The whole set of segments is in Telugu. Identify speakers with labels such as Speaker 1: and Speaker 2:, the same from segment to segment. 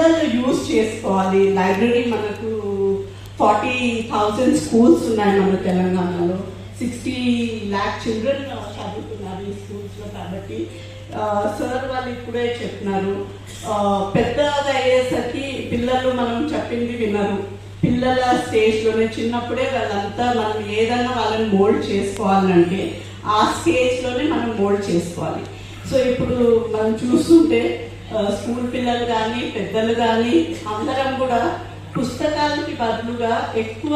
Speaker 1: పిల్లలు యూజ్ చేసుకోవాలి. లైబ్రరీ మనకు ఫార్టీ థౌజండ్ స్కూల్స్ ఉన్నాయి మన తెలంగాణలో. సిక్స్టీ ల్యాక్ చిల్డ్రన్ చదువుతున్నారు ఈ స్కూల్స్లో కాబట్టి సార్ వాళ్ళు ఇప్పుడే చెప్తున్నారు పెద్దది అయ్యేసరికి పిల్లలు మనం చెప్పింది వినరు. పిల్లల స్టేజ్లోనే చిన్నప్పుడే వాళ్ళంతా మనం ఏదైనా వాళ్ళని మోల్డ్ చేసుకోవాలంటే ఆ స్టేజ్లోనే మనం మోల్డ్ చేసుకోవాలి. సో ఇప్పుడు మనం చూస్తుంటే స్కూల్ పిల్లలు కానీ పెద్దలు కానీ అందరం కూడా పుస్తకాలకి బదులుగా ఎక్కువ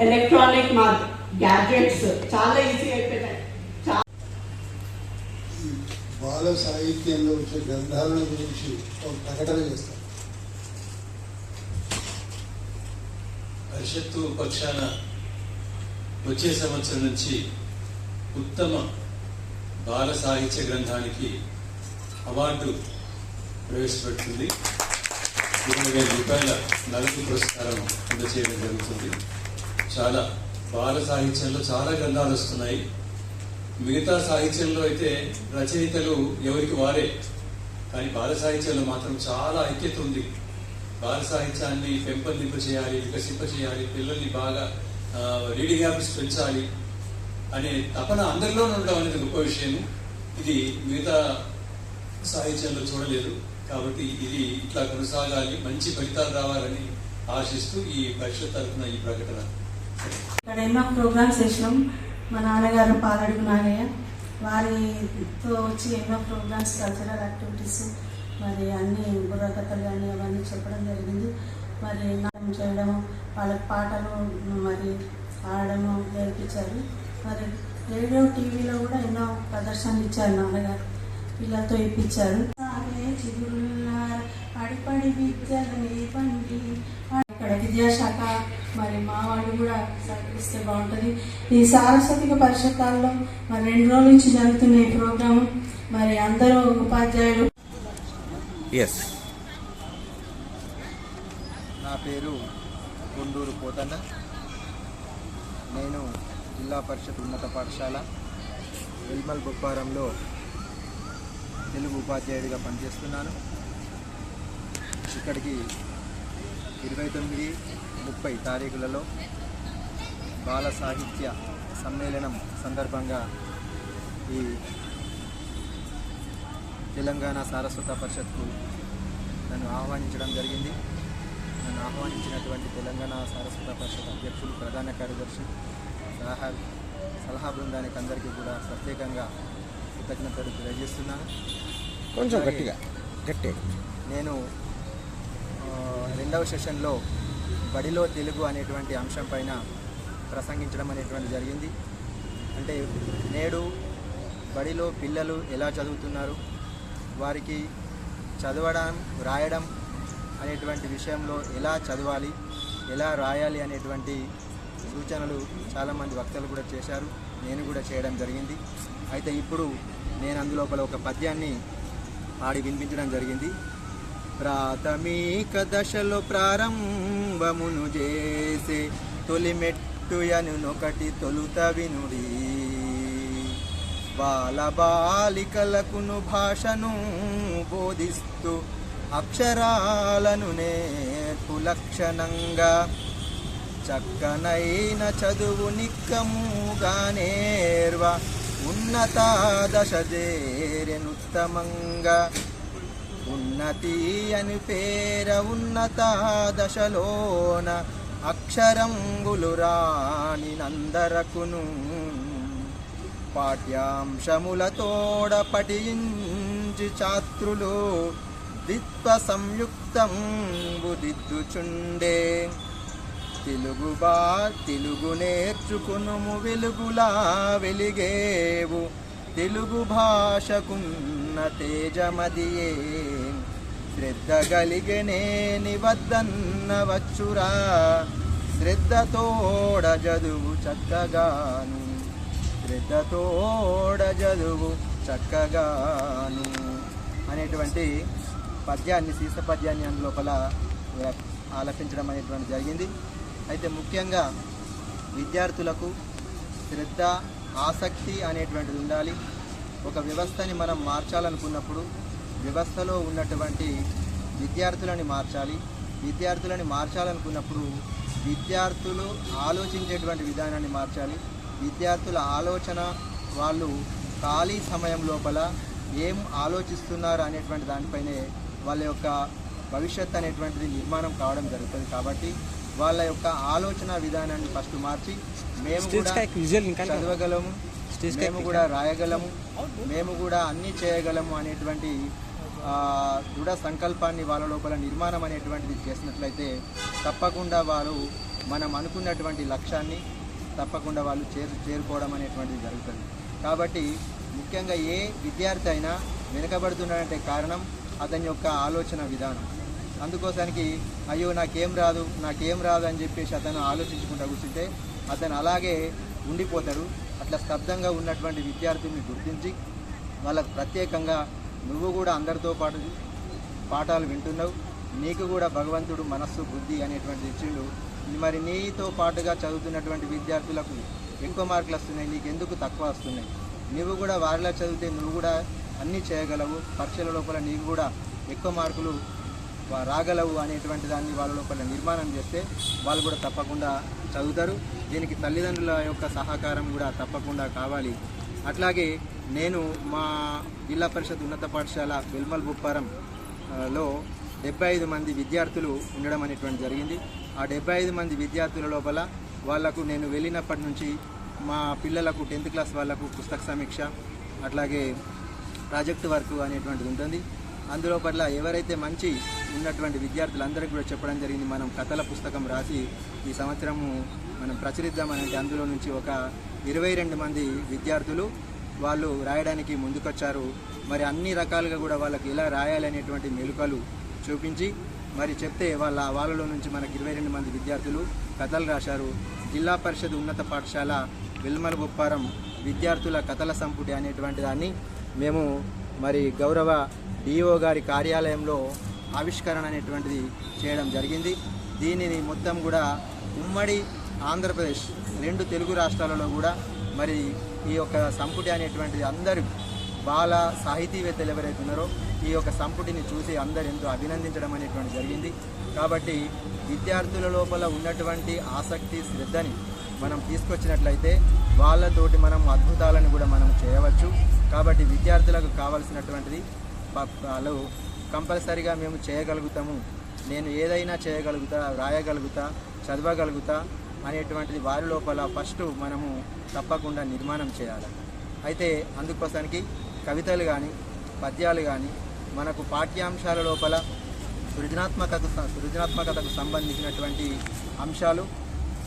Speaker 1: ఎలక్ట్రానిక్ మా గ్యాడ్జెట్స్ చాలా ఈజీ అయిపోయినాయి.
Speaker 2: బాల సాహిత్యంలో వచ్చే గ్రంథాలను గురించి ఒక ప్రకటన చేస్తాం.
Speaker 3: పరిషత్తు పక్షాన వచ్చే సంవత్సరం నుంచి ఉత్తమ బాల సాహిత్య గ్రంథానికి అవార్డు ప్రవేశపెడుతుంది ఇరవై వేల రూపాయల నగదు పురస్కారం అందజేయడం జరుగుతుంది. చాలా బాల సాహిత్యంలో చాలా గ్రంథాలు వస్తున్నాయి. మిగతా సాహిత్యంలో అయితే రచయితలు ఎవరికి వారే. కానీ బాల సాహిత్యంలో మాత్రం చాలా ఐక్యత ఉంది. బాల సాహిత్యాన్ని పెంపొందింప చేయాలి వికసింప చేయాలి పిల్లల్ని బాగా రీడింగ్ హ్యాబిట్స్ పెంచాలి అనే తపన అందరిలోనే ఉండడం అనేది గొప్ప విషయం ఇది మిగతా సాహిత్యంలో చూడలేదు. కాబట్టి ఇది ఇట్లా కొనసాగాలి మంచి ఫలితాలు రావాలని ఆశిస్తూ ఈ పరిషత్ తరఫున ఈ ప్రకటన.
Speaker 4: ఇక్కడ ఎన్నో ప్రోగ్రామ్స్ చేసినాం. మా నాన్నగారు పాలడుగు నాగయ్య వారితో వచ్చి ఎన్నో ప్రోగ్రామ్స్ కల్చరల్ యాక్టివిటీస్ మరి అన్ని బుర్రకథలు కానీ అవన్నీ చెప్పడం జరిగింది. మరి నాటం చేయడము వాళ్ళకి పాటలు మరి ఆడడము నేర్పించారు. మరి రేడియో టీవీలో కూడా ఎన్నో ప్రదర్శనలు ఇచ్చారు నాన్నగారు. పిల్లలతో ఇప్పించారు. సాగే చిగురులార పడి పడి విద్యలు ఇక్కడ విద్యాశాఖ మరి మా వాళ్ళు కూడా సహకరిస్తే బాగుంటుంది. ఈ సారస్వతిక పరిషత్తాల్లో మరి రెండు రోజుల నుంచి జరుగుతున్న ఈ ప్రోగ్రాము మరి అందరూ ఉపాధ్యాయులు.
Speaker 5: ఎస్
Speaker 6: నా పేరు గుండూరు పోతన్న. నేను జిల్లా పరిషత్ ఉన్నత పాఠశాల వెల్మల్ బొప్పారంలో తెలుగు ఉపాధ్యాయుడిగా పనిచేస్తున్నాను. ఇక్కడికి ఇరవై తొమ్మిది ముప్పై తారీఖులలో బాల సాహిత్య సమ్మేళనం సందర్భంగా ఈ తెలంగాణ సారస్వత పరిషత్కు నన్ను ఆహ్వానించడం జరిగింది. నన్ను ఆహ్వానించినటువంటి తెలంగాణ సారస్వత పరిషత్ అధ్యక్షులు ప్రధాన కార్యదర్శి సలహా సలహా బృందానికి అందరికీ కూడా ప్రత్యేకంగా కృతజ్ఞతలు తెలియజేస్తున్నాను.
Speaker 5: కొంచెం గట్టిగా గట్టిగా.
Speaker 6: నేను రెండవ సెషన్లో బడిలో తెలుగు అనేటువంటి అంశం పైన ప్రసంగించడం అనేటువంటి జరిగింది. అంటే నేడు బడిలో పిల్లలు ఎలా చదువుతున్నారు వారికి చదవడం రాయడం అనేటువంటి విషయంలో ఎలా చదవాలి ఎలా రాయాలి అనేటువంటి సూచనలు చాలామంది వక్తలు కూడా చేశారు. నేను కూడా చేయడం జరిగింది. అయితే ఇప్పుడు నేను అందులోపల ఒక పద్యాన్ని ఆడి వినిపించడం జరిగింది. ప్రాథమిక దశలో ప్రారంభమును చేసే తొలి మెట్టు నొకటి తొలుత వినుడి. బాల బాలికలకును భాషను బోధిస్తూ అక్షరాలను నేర్పు లక్షణంగా. చక్కనైన చదువు నిక్కముగా నేర్వ ఉన్నత దశ చేరెనుత్తమంగా ఉన్నతి అని పేర ఉన్నత దశలోన అక్షరంగులు రాణి నందరకును. పాఠ్యాంశములతోడ పఠించి ఛాత్రులు దిత్వ సంయుక్తం బుదిద్దుచుండే తెలుగు బా తెలుగు నేర్చుకునుము వెలుగులా వెలిగేవు. తెలుగు భాషకున్న తేజమదియే. శ్రద్ధ కలిగనే నివద్దన్న వచ్చురా. శ్రద్ధతోడ చదువు చక్కగాను. శ్రద్ధతోడ చదువు చక్కగాను. అనేటువంటి పద్యాన్ని శీర్ష పద్యాన్ని అందులోపల ఆలపించడం అనేటువంటి జరిగింది. అయితే ముఖ్యంగా విద్యార్థులకు శ్రద్ధ ఆసక్తి అనేటువంటిది ఉండాలి. ఒక వ్యవస్థని మనం మార్చాలనుకున్నప్పుడు వ్యవస్థలో ఉన్నటువంటి విద్యార్థులని మార్చాలి. విద్యార్థులని మార్చాలనుకున్నప్పుడు విద్యార్థులు ఆలోచించేటువంటి విధానాన్ని మార్చాలి. విద్యార్థుల ఆలోచన వాళ్ళు ఖాళీ సమయం లోపల ఏం ఆలోచిస్తున్నారు అనేటువంటి దానిపైనే వాళ్ళ యొక్క భవిష్యత్ అనేటువంటిది నిర్మాణం కావడం జరుగుతుంది. కాబట్టి వాళ్ళ యొక్క ఆలోచన విధానాన్ని ఫస్ట్ మార్చి మేము కూడా చదవగలము మేము కూడా రాయగలము మేము కూడా అన్నీ చేయగలము అనేటువంటి దృఢ సంకల్పాన్ని వాళ్ళ లోపల నిర్మాణం అనేటువంటిది చేసినట్లయితే తప్పకుండా వారు మనం అనుకున్నటువంటి లక్ష్యాన్ని తప్పకుండా వాళ్ళు చేరు చేరుకోవడం అనేటువంటిది జరుగుతుంది. కాబట్టి ముఖ్యంగా ఏ విద్యార్థి అయినా వెనుకబడుతున్నాడంటే కారణం అతని యొక్క ఆలోచన విధానం. అందుకోసానికి అయ్యో నాకేం రాదు నాకేం రాదు అని చెప్పేసి అతను ఆలోచించుకుంటూ కూర్చుంటే అతను అలాగే ఉండిపోతాడు. అట్లా స్తబ్దంగా ఉన్నటువంటి విద్యార్థుల్ని గుర్తించి వాళ్ళకు ప్రత్యేకంగా నువ్వు కూడా అందరితో పాటు పాఠాలు వింటున్నావు నీకు కూడా భగవంతుడు మనస్సు బుద్ధి అనేటువంటి ఇచ్చిండు మరి నీతో పాటుగా చదువుతున్నటువంటి విద్యార్థులకు ఎక్కువ మార్కులు వస్తున్నాయి నీకు ఎందుకు తక్కువ వస్తున్నాయి? నువ్వు కూడా వారిలా చదివితే నువ్వు కూడా అన్నీ చేయగలవు పరీక్షల లోపల నీకు కూడా ఎక్కువ మార్కులు రాగలవు అనేటువంటి దాన్ని వాళ్ళ లోపల నిర్మాణం చేస్తే వాళ్ళు కూడా తప్పకుండా చదువుతారు. దీనికి తల్లిదండ్రుల యొక్క సహకారం కూడా తప్పకుండా కావాలి. అట్లాగే నేను మా జిల్లా పరిషత్ ఉన్నత పాఠశాల వెల్మల్ బుప్పారం లో డెబ్బై ఐదు మంది విద్యార్థులు ఉండడం అనేటువంటి జరిగింది. ఆ డెబ్బై ఐదు మంది విద్యార్థుల లోపల వాళ్ళకు నేను వెళ్ళినప్పటి నుంచి మా పిల్లలకు టెన్త్ క్లాస్ వాళ్ళకు పుస్తక సమీక్ష అట్లాగే ప్రాజెక్ట్ వర్క్ అనేటువంటిది ఉంటుంది. అందులో పట్ల ఎవరైతే మంచి ఉన్నటువంటి విద్యార్థులందరికీ కూడా చెప్పడం జరిగింది. మనం కథల పుస్తకం రాసి ఈ సంవత్సరము మనం ప్రచురిద్దామనేది అందులో నుంచి ఒక ఇరవై రెండు మంది విద్యార్థులు వాళ్ళు రాయడానికి ముందుకొచ్చారు. మరి అన్ని రకాలుగా కూడా వాళ్ళకి ఎలా రాయాలనేటువంటి మెలుకలు చూపించి మరి చెప్తే వాళ్ళ వాళ్ళలో నుంచి మనకి ఇరవై రెండు మంది విద్యార్థులు కథలు రాశారు. జిల్లా పరిషత్ ఉన్నత పాఠశాల వెల్మల బొప్పారం విద్యార్థుల కథల సంపుటి అనేటువంటి దాన్ని మేము మరి గౌరవ డిఓ గారి కార్యాలయంలో ఆవిష్కరణ అనేటువంటిది చేయడం జరిగింది. దీనిని మొత్తం కూడా ఉమ్మడి ఆంధ్రప్రదేశ్ రెండు తెలుగు రాష్ట్రాలలో కూడా మరి ఈ యొక్క సంపుటి అనేటువంటిది అందరూ బాల సాహితీవేత్తలు ఎవరైతే ఉన్నారో ఈ యొక్క సంపుటిని చూసి అందరు ఎంతో అభినందించడం అనేటువంటి జరిగింది. కాబట్టి విద్యార్థుల లోపల ఉన్నటువంటి ఆసక్తి శ్రద్ధని మనం తీసుకొచ్చినట్లయితే వాళ్ళతోటి మనం అద్భుతాలను కూడా మనం చేయవచ్చు. కాబట్టి విద్యార్థులకు కావాల్సినటువంటిది ప- కంపల్సరిగా మేము చేయగలుగుతాము. నేను ఏదైనా చేయగలుగుతా రాయగలుగుతా చదవగలుగుతా అనేటువంటిది వారి లోపల ఫస్ట్ మనము తప్పకుండా నిర్మాణం చేయాలి. అయితే అందుకోసానికి కవితలు కానీ పద్యాలు కానీ మనకు పాఠ్యాంశాల లోపల సృజనాత్మకత సృజనాత్మకతకు సంబంధించినటువంటి అంశాలు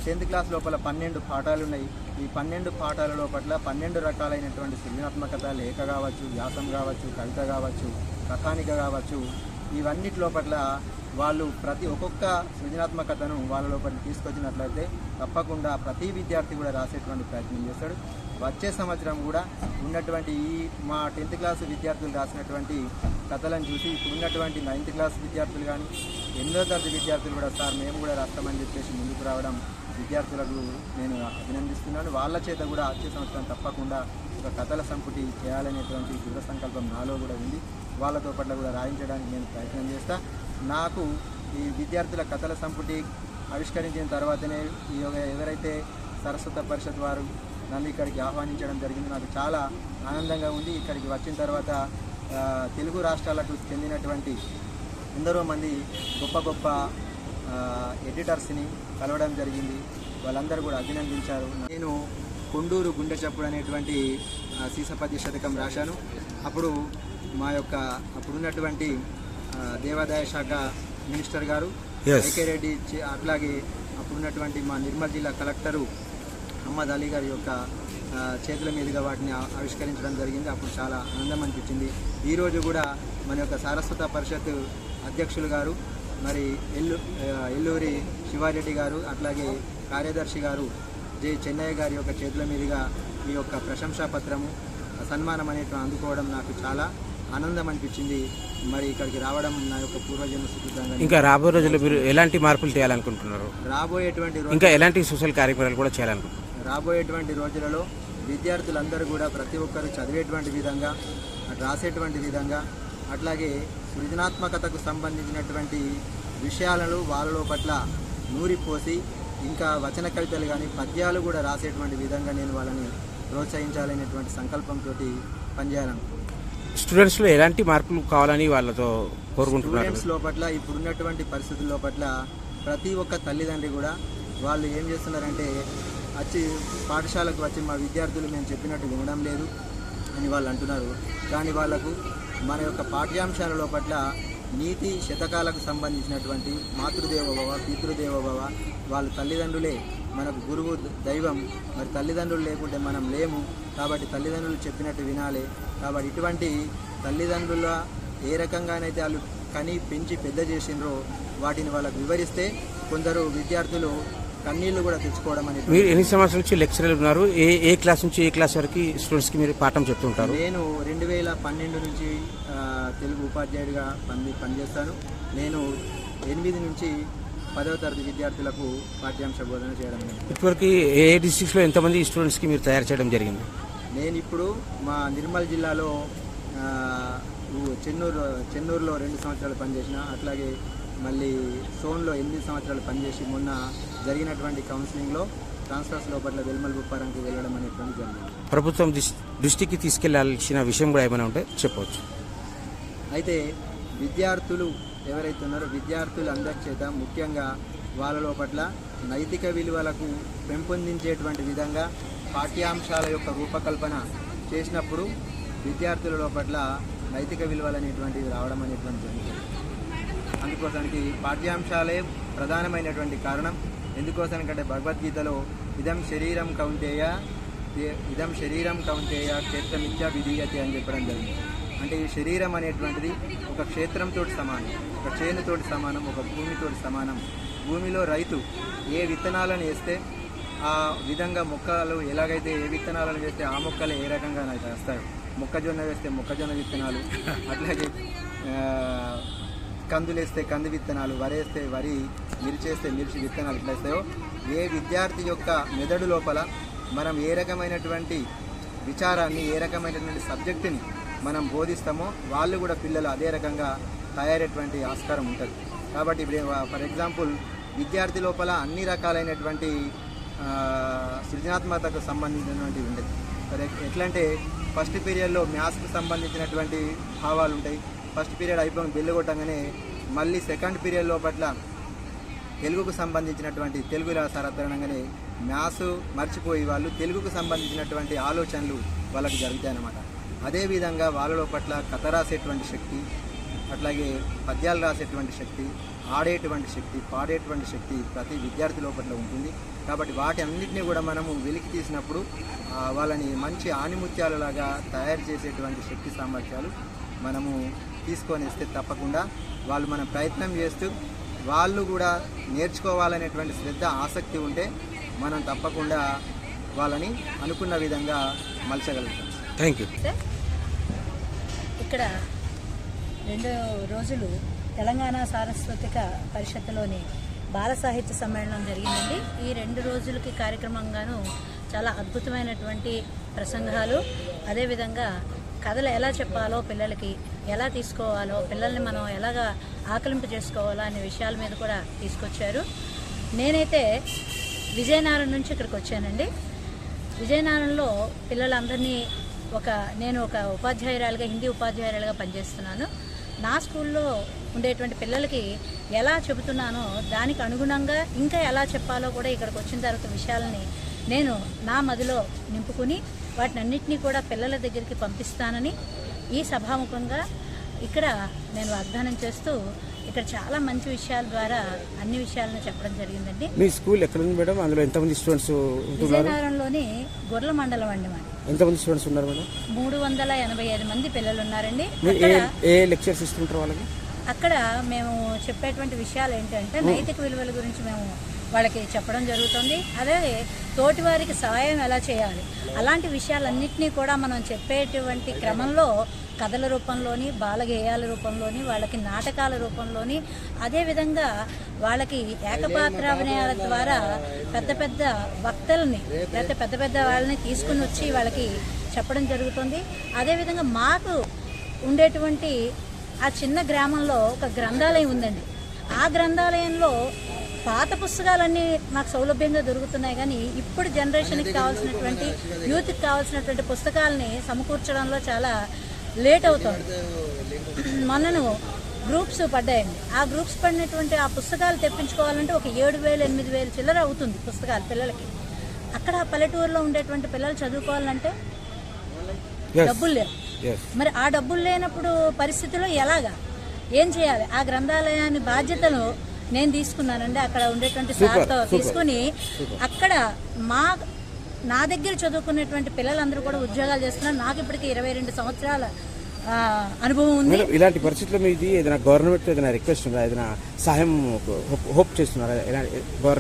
Speaker 6: టెన్త్ క్లాస్ లోపల పన్నెండు పాఠాలు ఉన్నాయి ఈ పన్నెండు పాఠాలలో పట్ల పన్నెండు రకాలైనటువంటి సృజనాత్మకత లేఖ కావచ్చు వ్యాసం కావచ్చు కవిత కావచ్చు కథానిక కావచ్చు ఇవన్నిటిలో పట్ల వాళ్ళు ప్రతి ఒక్కొక్క సృజనాత్మకతను వాళ్ళ లోపల తీసుకొచ్చినట్లయితే తప్పకుండా ప్రతి విద్యార్థి కూడా రాసేటువంటి ప్రయత్నం చేస్తాడు. వచ్చే సంవత్సరం కూడా ఉన్నటువంటి ఈ మా టెన్త్ క్లాస్ విద్యార్థులు రాసినటువంటి కథలను చూసి ఇప్పుడు ఉన్నటువంటి నైన్త్ క్లాస్ విద్యార్థులు కానీ ఎనిమిదో తరగతి విద్యార్థులు కూడా సార్ మేము కూడా రాస్తామని చెప్పేసి ముందుకు రావడం విద్యార్థులకు నేను అభినందిస్తున్నాను. వాళ్ళ చేత కూడా వచ్చే సంవత్సరం తప్పకుండా ఒక కథల సంపుటి చేయాలనేటువంటి దృఢ సంకల్పం నాలో కూడా ఉంది. వాళ్ళతో పట్ల కూడా రాయించడానికి నేను ప్రయత్నం చేస్తా. నాకు ఈ విద్యార్థుల కథల సంపుటి ఆవిష్కరించిన తర్వాతనే ఈ యొక్క ఎవరైతే సరస్వత పరిషత్ వారు నన్ను ఇక్కడికి ఆహ్వానించడం జరిగింది. నాకు చాలా ఆనందంగా ఉంది. ఇక్కడికి వచ్చిన తర్వాత తెలుగు రాష్ట్రాలకు చెందినటువంటి ఎందరో మంది గొప్ప గొప్ప ఎడిటర్స్ని కలవడం జరిగింది. వాళ్ళందరూ కూడా అభినందించారు. నేను కొండూరు గుండె చప్పుడు అనేటువంటి సీసపతి శతకం రాశాను. అప్పుడు మా యొక్క అప్పుడున్నటువంటి దేవాదాయ శాఖ మినిస్టర్ గారు రెడ్డి అట్లాగే అప్పుడున్నటువంటి మా నిర్మల్ జిల్లా కలెక్టరు అహ్మద్ అలీ గారి యొక్క చేతుల మీదుగా వాటిని ఆవిష్కరించడం జరిగింది. అప్పుడు చాలా ఆనందం అనిపించింది. ఈరోజు కూడా మన యొక్క సారస్వత పరిషత్ అధ్యక్షులు గారు మరి ఎల్లు ఎల్లూరి శివారెడ్డి గారు అట్లాగే కార్యదర్శి గారు జె. చెన్నయ్య గారి యొక్క చేతుల మీదుగా ఈ యొక్క ప్రశంసా పత్రము సన్మానం అనేటువంటి అందుకోవడం నాకు చాలా ఆనందం అనిపించింది. మరి ఇక్కడికి రావడం నా యొక్క పూర్వజన్మ సుకృతంగా
Speaker 5: ఇంకా రాబోయే రోజుల్లో మీరు ఎలాంటి మార్పులు చేయాలనుకుంటున్నారు?
Speaker 6: రాబోయేటువంటి
Speaker 5: ఇంకా ఎలాంటి సోషల్ కార్యక్రమాలు కూడా చేయాలనుకుంటున్నారు?
Speaker 6: రాబోయేటువంటి రోజులలో విద్యార్థులందరూ కూడా ప్రతి ఒక్కరు చదివేటువంటి విధంగా రాసేటువంటి విధంగా అట్లాగే సృజనాత్మకతకు సంబంధించినటువంటి విషయాలను వాళ్ళ పట్ల నూరిపోసి ఇంకా వచన కవితలు కానీ పద్యాలు కూడా రాసేటువంటి విధంగా నేను వాళ్ళని ప్రోత్సహించాలనేటువంటి సంకల్పంతో పనిచేయాలనుకుంటున్నాను
Speaker 5: స్టూడెంట్స్లో ఎలాంటి మార్పులు కావాలని వాళ్ళతో కోరుకుంటున్నారు?
Speaker 6: స్టూడెంట్స్ లోపట్ల ఇప్పుడున్నటువంటి పరిస్థితుల లోపట్ల ప్రతి ఒక్క తల్లిదండ్రి కూడా వాళ్ళు ఏం చేస్తున్నారంటే వచ్చి పాఠశాలకు వచ్చి మా విద్యార్థులు మేము చెప్పినట్టు వినడం లేదు అని వాళ్ళు అంటున్నారు. కానీ వాళ్ళకు మన యొక్క పాఠ్యాంశాలలో పట్ల నీతి శతకాలకు సంబంధించినటువంటి మాతృదేవోభవ పితృదేవోభవ వాళ్ళ తల్లిదండ్రులే మనకు గురువు దైవం. మరి తల్లిదండ్రులు లేకుంటే మనం లేము. కాబట్టి తల్లిదండ్రులు చెప్పినట్టు వినాలి. కాబట్టి ఇటువంటి తల్లిదండ్రుల ఏ రకంగానైతే వాళ్ళు కని పెంచి పెద్ద చేసిండ్రో వాటిని వాళ్ళకు వివరిస్తే కొందరు విద్యార్థులు కన్నీళ్ళు కూడా తెచ్చుకోవడం అనేది
Speaker 5: మీరు ఎన్ని సంవత్సరాల నుంచి లెక్చరర్ ఉన్నారు? ఏ ఏ క్లాస్ నుంచి ఏ క్లాస్ వరకు స్టూడెంట్స్కి మీరు పాఠం చెప్తుంటారు?
Speaker 6: నేను రెండు వేల పన్నెండు నుంచి ఆ, తెలుగు ఉపాధ్యాయుడిగా పని పనిచేస్తాను. నేను ఎనిమిది నుంచి పదవ తరగతి విద్యార్థులకు పాఠ్యాంశ బోధన చేయడం జరిగింది.
Speaker 5: ఇప్పటివరకు ఏ డిస్ట్రిక్ట్స్లో ఎంతమంది స్టూడెంట్స్కి మీరు తయారు చేయడం జరిగింది?
Speaker 6: నేను ఇప్పుడు మా నిర్మల్ జిల్లాలో ఆ, ఊ- చెన్నూరు చెన్నూరులో రెండు సంవత్సరాలు పనిచేసిన అట్లాగే మళ్ళీ సోన్లో ఎనిమిది సంవత్సరాలు పనిచేసి మొన్న జరిగినటువంటి కౌన్సిలింగ్లో ట్రాన్స్ఫర్స్ లోపల వెల్మల్ బుప్పారంకి వెళ్ళడం అనేటువంటి జరిగింది.
Speaker 5: ప్రభుత్వం దృష్టి- దృష్టికి తీసుకెళ్ళాల్సిన విషయం కూడా ఏమైనా ఉంటే చెప్పవచ్చు.
Speaker 6: అయితే విద్యార్థులు ఎవరైతే ఉన్నారో విద్యార్థులు అందరి చేత ముఖ్యంగా వాళ్ళ లోపట్ల నైతిక విలువలకు పెంపొందించేటువంటి విధంగా పాఠ్యాంశాల యొక్క రూపకల్పన చేసినప్పుడు విద్యార్థుల లోపట్ల నైతిక విలువలు అనేటువంటివి రావడం అనేటువంటి అందుకోసానికి పాఠ్యాంశాలే ప్రధానమైనటువంటి కారణం. ఎందుకోసానికంటే భగవద్గీతలో ఇదం శరీరం కౌంటేయ ఇదం శరీరం కౌంటేయ క్షేత్రమిత్యా విధీయతే అని చెప్పడం జరిగింది. అంటే ఈ శరీరం అనేటువంటిది ఒక క్షేత్రంతో సమానం ఒక చేనుతోటి సమానం ఒక భూమితో సమానం. భూమిలో రైతు ఏ విత్తనాలను వేస్తే ఆ విధంగా మొక్కలు ఎలాగైతే ఏ విత్తనాలను వేస్తే ఆ మొక్కలు ఏ రకంగా నాకు మొక్కజొన్న వేస్తే మొక్కజొన్న విత్తనాలు అట్లాగే కందులు వేస్తే కంది విత్తనాలు వరి వేస్తే వరి మిరిచేస్తే మిర్చి విత్తనాలు ఎట్లయిస్తాయో ఏ విద్యార్థి యొక్క మెదడు లోపల మనం ఏ రకమైనటువంటి విచారాన్ని ఏ రకమైనటువంటి సబ్జెక్టుని మనం బోధిస్తామో వాళ్ళు కూడా పిల్లలు అదే రకంగా తయారయ్యేటువంటి ఆస్కారం ఉంటుంది. కాబట్టి ఇప్పుడు ఫర్ ఎగ్జాంపుల్ విద్యార్థి లోపల అన్ని రకాలైనటువంటి సృజనాత్మకతకు సంబంధించినటువంటివి ఉండేది. సరే ఎట్లంటే ఫస్ట్ పీరియడ్లో మ్యాథ్స్కి సంబంధించినటువంటి భావాలు ఉంటాయి. ఫస్ట్ పీరియడ్ అయిపోయిన బిల్లు కొట్టగానే మళ్ళీ సెకండ్ పీరియడ్ లోపట్ల తెలుగుకు సంబంధించినటువంటి తెలుగు సారతరణంగానే మ్యాథ్స్ మర్చిపోయి వాళ్ళు తెలుగుకు సంబంధించినటువంటి ఆలోచనలు వాళ్ళకి జరుగుతాయి అన్నమాట అదేవిధంగా వాళ్ళలో పట్ల కథ రాసేటువంటి శక్తి అట్లాగే పద్యాలు రాసేటువంటి శక్తి ఆడేటువంటి శక్తి పాడేటువంటి శక్తి ప్రతి విద్యార్థి లోపల ఉంటుంది. కాబట్టి వాటి అన్నింటినీ కూడా మనము వెలికి తీసినప్పుడు వాళ్ళని మంచి ఆణిముత్యాలలాగా తయారు చేసేటువంటి శక్తి సామర్థ్యాలు మనము తీసుకొని ఇస్తే తప్పకుండా వాళ్ళు మనం ప్రయత్నం చేస్తూ వాళ్ళు కూడా నేర్చుకోవాలనేటువంటి శ్రద్ధ ఆసక్తి ఉంటే మనం తప్పకుండా వాళ్ళని అనుకున్న విధంగా మలచగలుగుతాం.
Speaker 5: థ్యాంక్ యూ
Speaker 7: ఇక్కడ రెండు రోజులు తెలంగాణ సాంస్కృతిక పరిషత్తులోని బాల సాహిత్య సమ్మేళనం జరిగిందండి. ఈ రెండు రోజులకి కార్యక్రమంగాను చాలా అద్భుతమైనటువంటి ప్రసంగాలు. అదేవిధంగా కథలు ఎలా చెప్పాలో పిల్లలకి ఎలా తీసుకోవాలో పిల్లల్ని మనం ఎలాగా ఆకలింపు చేసుకోవాలో అనే విషయాల మీద కూడా తీసుకొచ్చారు. నేనైతే విజయనగరం నుంచి ఇక్కడికి వచ్చానండి. విజయనగరంలో పిల్లలందరినీ ఒక నేను ఒక ఉపాధ్యాయురాలుగా హిందీ ఉపాధ్యాయురాలుగా పనిచేస్తున్నాను. నా స్కూల్లో ఉండేటువంటి పిల్లలకి ఎలా చెబుతున్నానో దానికి అనుగుణంగా ఇంకా ఎలా చెప్పాలో కూడా ఇక్కడికి వచ్చిన తర్వాత విషయాలని నేను నా మదిలో నింపుకుని వాటిని అన్నింటినీ కూడా పిల్లల దగ్గరికి పంపిస్తానని ఈ సభాముఖంగా ఇక్కడ నేను వాగ్దానం చేస్తూ ఇక్కడ చాలా మంచి విషయాల ద్వారా అన్ని విషయాలను చెప్పడం జరిగిందండి.
Speaker 5: మీ స్కూల్ ఎక్కడ ఉంది మేడం? అందులో ఎంతమంది స్టూడెంట్స్
Speaker 7: విజయనగరంలోని గొర్రెల మండలం అండి మాది.
Speaker 5: ఎంతమంది స్టూడెంట్స్ ఉన్నారు మేడం?
Speaker 7: మూడు వందల ఎనభై ఐదు మంది పిల్లలు ఉన్నారండి
Speaker 5: ఏ లెక్చర్స్ ఇస్తుంటారు వాళ్ళకి?
Speaker 7: అక్కడ మేము చెప్పేటువంటి విషయాలు ఏంటంటే నైతిక విలువల గురించి మేము వాళ్ళకి చెప్పడం జరుగుతుంది. అదే తోటివారికి సహాయం ఎలా చేయాలి? అలాంటి విషయాలన్నింటినీ కూడా మనం చెప్పేటువంటి క్రమంలో కథల రూపంలోని బాలగేయాల రూపంలోని వాళ్ళకి నాటకాల రూపంలోని అదేవిధంగా వాళ్ళకి ఏకపాత్ర అభినయాల ద్వారా పెద్ద పెద్ద వక్తల్ని లేకపోతే పెద్ద పెద్ద వాళ్ళని తీసుకుని వచ్చి వాళ్ళకి చెప్పడం జరుగుతుంది. అదేవిధంగా మాకు ఉండేటువంటి ఆ చిన్న గ్రామంలో ఒక గ్రంథాలయం ఉందండి. ఆ గ్రంథాలయంలో పాత పుస్తకాలన్నీ నాకు సౌలభ్యంగా దొరుకుతున్నాయి కానీ ఇప్పుడు జనరేషన్కి కావాల్సినటువంటి యూత్కి కావాల్సినటువంటి పుస్తకాలని సమకూర్చడంలో చాలా లేట్ అవుతుంది. మొన్నను గ్రూప్స్ పడ్డాయండి ఆ గ్రూప్స్ పడినటువంటి ఆ పుస్తకాలు తెప్పించుకోవాలంటే ఒక ఏడు వేలు ఎనిమిది వేలు చిల్లర అవుతుంది పుస్తకాలు పిల్లలకి. అక్కడ ఆ పల్లెటూరులో ఉండేటువంటి పిల్లలు చదువుకోవాలంటే. డబ్బులు లేవు. మరి ఆ డబ్బులు లేనప్పుడు పరిస్థితిలో ఎలాగా? ఏం చేయాలి? ఆ గ్రంథాలయాన్ని బాధ్యతను నేను తీసుకున్నానండి. అక్కడ ఉండేటువంటి సార్తో. తీసుకుని అక్కడ మా నా దగ్గర చదువుకున్నటువంటి పిల్లలందరూ కూడా ఉద్యోగాలు చేస్తున్నారు. నాకు ఇప్పటికి ఇరవై రెండు సంవత్సరాల అనుభవం ఉంది.
Speaker 5: ఇలాంటి పరిస్థితుల్లో మీది ఏదైనా గవర్నమెంట్ ఏదైనా రిక్వెస్ట్ ఉందా? ఏదైనా సహాయం హోప్- చేస్తున్నారా?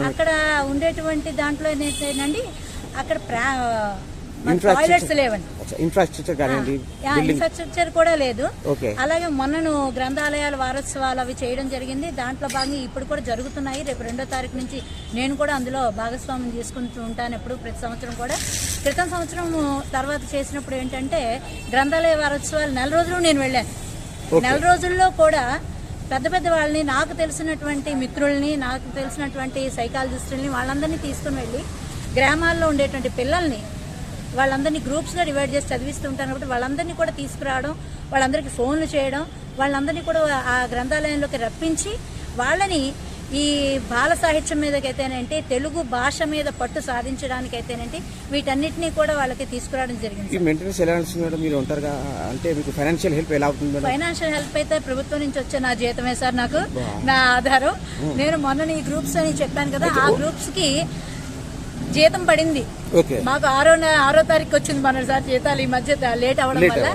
Speaker 7: అక్కడ ఉండేటువంటి దాంట్లో ఏంటంటే అక్కడ ప్రా. టాయిలెట్స్ లేవండి.
Speaker 5: ఇన్ఫ్రాస్ట్రక్చర్ కానివ్వండి
Speaker 7: ఇన్ఫ్రాస్ట్రక్చర్ కూడా లేదు. అలాగే మొన్నను గ్రంథాలయాల వారోత్సవాలు అవి చేయడం జరిగింది. దాంట్లో భాగంగా ఇప్పుడు కూడా జరుగుతున్నాయి. రేపు రెండో తారీఖు నుంచి నేను కూడా అందులో భాగస్వామ్యం చేసుకుంటూ ఉంటాను ఎప్పుడు ప్రతి సంవత్సరం కూడా. క్రితం సంవత్సరం తర్వాత చేసినప్పుడు ఏంటంటే గ్రంథాలయ వారోత్సవాలు నెల రోజులు నేను వెళ్ళాను. నెల రోజుల్లో కూడా పెద్ద పెద్ద వాళ్ళని నాకు తెలిసినటువంటి మిత్రుల్ని నాకు తెలిసినటువంటి సైకాలజిస్టుల్ని వాళ్ళందరినీ తీసుకుని వెళ్ళి గ్రామాల్లో ఉండేటువంటి పిల్లల్ని వాళ్ళందరినీ గ్రూప్స్గా డివైడ్ చేసి చదివిస్తూ ఉంటాను కాబట్టి వాళ్ళందరినీ కూడా తీసుకురావడం వాళ్ళందరికీ ఫోన్లు చేయడం వాళ్ళందరినీ కూడా ఆ గ్రంథాలయంలోకి రప్పించి వాళ్ళని ఈ బాల సాహిత్యం మీదకైతేనంటే తెలుగు భాష మీద పట్టు సాధించడానికైతేనంటే వీటన్నిటినీ కూడా వాళ్ళకి తీసుకురావడం జరిగింది
Speaker 5: మెయింటెనెన్స్ ఎలా మేడం? మీరు ఉంటారుగా అంటే మీకు ఫైనాన్షియల్ హెల్ప్ ఎలా అవుతుంది
Speaker 7: ఫైనాన్షియల్ హెల్ప్ అయితే ప్రభుత్వం నుంచి వచ్చే నా జీతమే సార్ నాకు నా ఆధారం. నేను మొన్న ఈ గ్రూప్స్ అని చెప్పాను కదా ఆ గ్రూప్స్కి జీతం పడింది. మాకు ఆరో ఆరో తారీఖు వచ్చింది మన సార్ జీతాలు ఈ మధ్య లేట్ అవ్వడం వల్ల.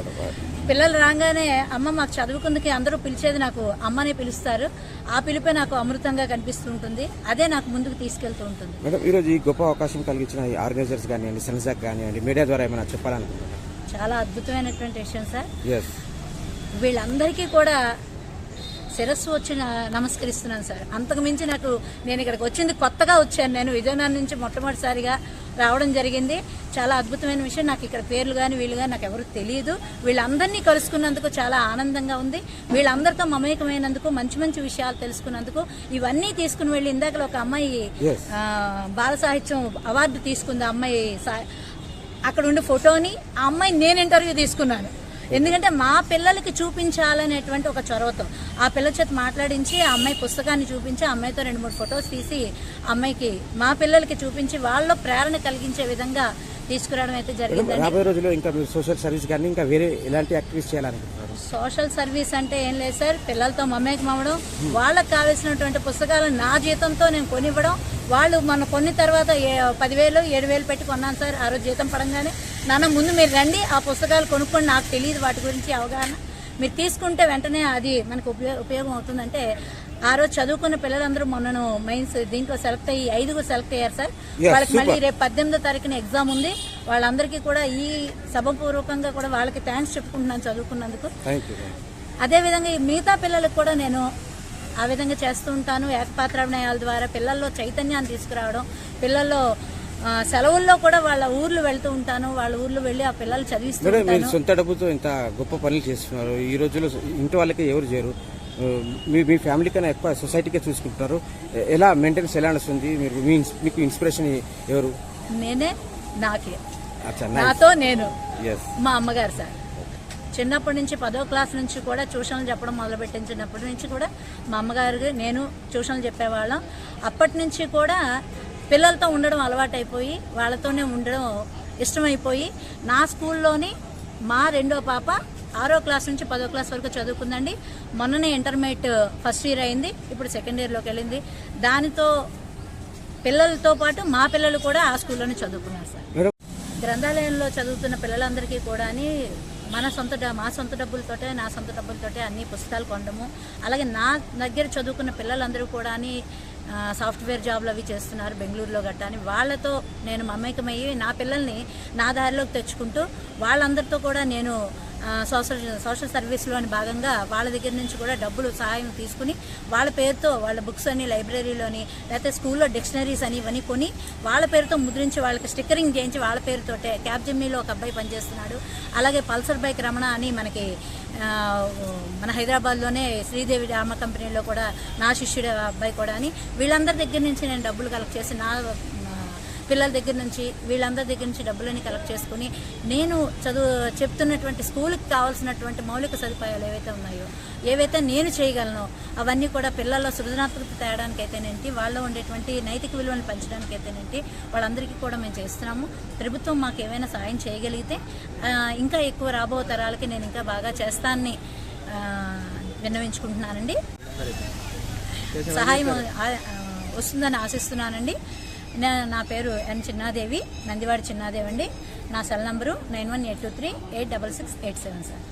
Speaker 7: పిల్లలు రాగానే అమ్మ మాకు చదువుకుందుకి అందరూ పిలిచేది నాకు అమ్మనే పిలుస్తారు. ఆ పిలిపే నాకు అమృతంగా కనిపిస్తూ ఉంటుంది. అదే నాకు ముందుకు తీసుకెళ్తూ ఉంటుంది.
Speaker 5: మేడం ఈరోజు ఈ గొప్ప అవకాశం కలిగించిన ఈ ఆర్గనైజర్స్ కానివ్వండి సెన్సాక్ కానివ్వండి మీడియా ద్వారా ఏమైనా చెప్పాలనుకుంటున్నారా?
Speaker 7: చాలా అద్భుతమైనటువంటి విషయం సార్. వీళ్ళందరికీ కూడా శిరస్సు వచ్చి నమస్కరిస్తున్నాను సార్. అంతకు మించి నాకు నేను ఇక్కడికి వచ్చింది కొత్తగా వచ్చాను. నేను విజయనగరం నుంచి మొట్టమొదటిసారిగా రావడం జరిగింది. చాలా అద్భుతమైన విషయం. నాకు ఇక్కడ పేర్లు కానీ వీళ్ళు కానీ నాకు ఎవరు తెలియదు. వీళ్ళందరినీ కలుసుకున్నందుకు చాలా ఆనందంగా ఉంది. వీళ్ళందరితో మమేకమైనందుకు మంచి మంచి విషయాలు తెలుసుకున్నందుకు ఇవన్నీ తీసుకుని వెళ్ళి ఇందాక ఒక అమ్మాయి బాల సాహిత్యం అవార్డు తీసుకుంది అమ్మాయి సా- అక్కడ ఉండి ఫోటోని ఆ అమ్మాయి నేను ఇంటర్వ్యూ తీసుకున్నాను. ఎందుకంటే మా పిల్లలకి చూపించాలనేటువంటి ఒక చొరవతో. ఆ పిల్లల చేత మాట్లాడించి ఆ అమ్మాయి పుస్తకాన్ని చూపించి ఆ అమ్మాయితో రెండు మూడు ఫొటోస్ తీసి అమ్మాయికి మా పిల్లలకి చూపించి వాళ్ళలో ప్రేరణ కలిగించే విధంగా తీసుకురావడం అయితే
Speaker 5: మేడం
Speaker 7: జరిగిందండి.
Speaker 5: రాబోయే రోజుల్లో ఇంకా మీరు సోషల్ సర్వీస్ కానీ ఇంకా వేరే ఎలాంటి యాక్టివిటీస్ చేయాలనుకుంటున్నారు?
Speaker 7: సోషల్ సర్వీస్ అంటే ఏం లేదు సార్. పిల్లలతో మమేకం అవ్వడం వాళ్ళకి కావాల్సినటువంటి పుస్తకాలు నా జీతంతో నేను కొనివ్వడం వాళ్ళు మన కొన్ని తర్వాత పదివేలు ఏడు వేలు పెట్టి కొన్నాను సార్. ఆ రోజు జీతం పడంగానే నాన్న ముందు మీరు రండి. ఆ పుస్తకాలు కొనుక్కొని నాకు తెలియదు వాటి గురించి అవగాహన. మీరు తీసుకుంటే వెంటనే అది మనకు ఉపయోగ ఉపయోగం అవుతుందంటే ఆ రోజు చదువుకున్న పిల్లలందరూ మొన్నను మెయిన్స్ దీంట్లో సెలెక్ట్ అయ్యి ఐదుగురు సెలెక్ట్ అయ్యారు సార్. వాళ్ళకి మళ్ళీ. రేపు పద్దెనిమిదో తారీఖున ఎగ్జామ్ ఉంది. వాళ్ళందరికీ కూడా ఈ సభపూర్వకంగా కూడా వాళ్ళకి థ్యాంక్స్ చెప్పుకుంటున్నాను చదువుకున్నందుకు. అదేవిధంగా ఈ మిగతా పిల్లలకు కూడా నేను ఆ విధంగా చేస్తూ ఉంటాను. ఏకపాత్రాభినయాల ద్వారా పిల్లల్లో చైతన్యాన్ని తీసుకురావడం పిల్లల్లో సెలవుల్లో కూడా వాళ్ళ ఊర్లు వెళ్తూ ఉంటాను. వాళ్ళ ఊర్లు వెళ్ళి ఆ పిల్లలు చదివిస్తూ
Speaker 5: మేడం మీరు సొంత డబ్బుతో ఇంత గొప్ప పనులు చేస్తున్నారు. ఈ రోజుల్లో ఇంటి వాళ్ళకి ఎవరు చేయరు. మీ మీ ఫ్యామిలీ కన్నా ఎక్కువ సొసైటీకే చూసుకుంటున్నారు. ఎలా మెయింటెనెన్స్ ఎలా నడుస్తుంది? మీరు మీకు ఇన్స్పిరేషన్ ఎవరు?
Speaker 7: నేనే నాకే. నాతో నేను. మా అమ్మగారు సార్. చిన్నప్పటి నుంచి పదో క్లాస్ నుంచి కూడా ట్యూషన్లు చెప్పడం మొదలుపెట్టించినప్పటి నుంచి కూడా మా అమ్మగారు నేను ట్యూషన్లు చెప్పేవాళ్ళం. అప్పటి నుంచి కూడా పిల్లలతో ఉండడం అలవాటైపోయి వాళ్ళతోనే ఉండడం ఇష్టమైపోయి నా స్కూల్లోని మా రెండో పాప ఆరో క్లాస్ నుంచి పదో క్లాస్ వరకు చదువుకుందండి. మొన్ననే ఇంటర్మీడియట్ ఫస్ట్ ఇయర్ అయింది ఇప్పుడు సెకండ్ ఇయర్లోకి వెళ్ళింది. దానితో పిల్లలతో పాటు మా పిల్లలు కూడా ఆ స్కూల్లోనే చదువుకున్నారు సార్. గ్రంథాలయంలో చదువుతున్న పిల్లలందరికీ కూడా మన సొంత మా సొంత డబ్బులతోటే నా సొంత డబ్బులతోటే అన్ని పుస్తకాలు కొనడము. అలాగే నా దగ్గర చదువుకున్న పిల్లలందరూ కూడా సాఫ్ట్వేర్ జాబ్లు అవి చేస్తున్నారు బెంగళూరులో గట్టా అని వాళ్ళతో నేను మమేకమయ్యి నా పిల్లల్ని నా దారిలోకి తెచ్చుకుంటూ వాళ్ళందరితో కూడా నేను సోషల్ సోషల్ సర్వీస్లోని భాగంగా వాళ్ళ దగ్గర నుంచి కూడా డబ్బులు సహాయం తీసుకుని వాళ్ళ పేరుతో వాళ్ళ బుక్స్ అని లైబ్రరీలోని లేకపోతే స్కూల్లో డిక్షనరీస్ అని ఇవన్నీ కొని వాళ్ళ పేరుతో ముద్రించి వాళ్ళకి స్టిక్కరింగ్ చేయించి వాళ్ళ పేరుతో క్యాబ్ జమ్మీలో ఒక అబ్బాయి పనిచేస్తున్నాడు. అలాగే పల్సర్ బైక్ రమణ అని మనకి మన హైదరాబాద్లోనే శ్రీదేవి డ్రామా కంపెనీలో కూడా నా శిష్యుడు అబ్బాయి కూడా అని వీళ్ళందరి దగ్గర నుంచి నేను డబ్బులు కలెక్ట్ చేసి నా పిల్లల దగ్గర నుంచి వీళ్ళందరి దగ్గర నుంచి డబ్బులని కలెక్ట్ చేసుకుని నేను చదువు చెప్తున్నటువంటి స్కూల్కి కావాల్సినటువంటి మౌలిక సదుపాయాలు ఏవైతే ఉన్నాయో ఏవైతే నేను చేయగలనో అవన్నీ కూడా పిల్లల్లో సృజనాత్మకత తేయడానికి అయితేనేంటి వాళ్ళలో ఉండేటువంటి నైతిక విలువలను పెంచడానికి అయితేనేంటి వాళ్ళందరికీ కూడా మేము చేస్తున్నాము. ప్రభుత్వం మాకు ఏమైనా సాయం చేయగలిగితే ఇంకా ఎక్కువ రాబో తరాలకి నేను ఇంకా బాగా చేస్తానని విన్నవించుకుంటున్నానండి. సహాయం వస్తుందని ఆశిస్తున్నానండి. నా పేరు ఎన్ చిన్నాదేవి నందివాడి చిన్నాదేవి అండి. నా cell number nine one eight two three eight double six eight seven sir.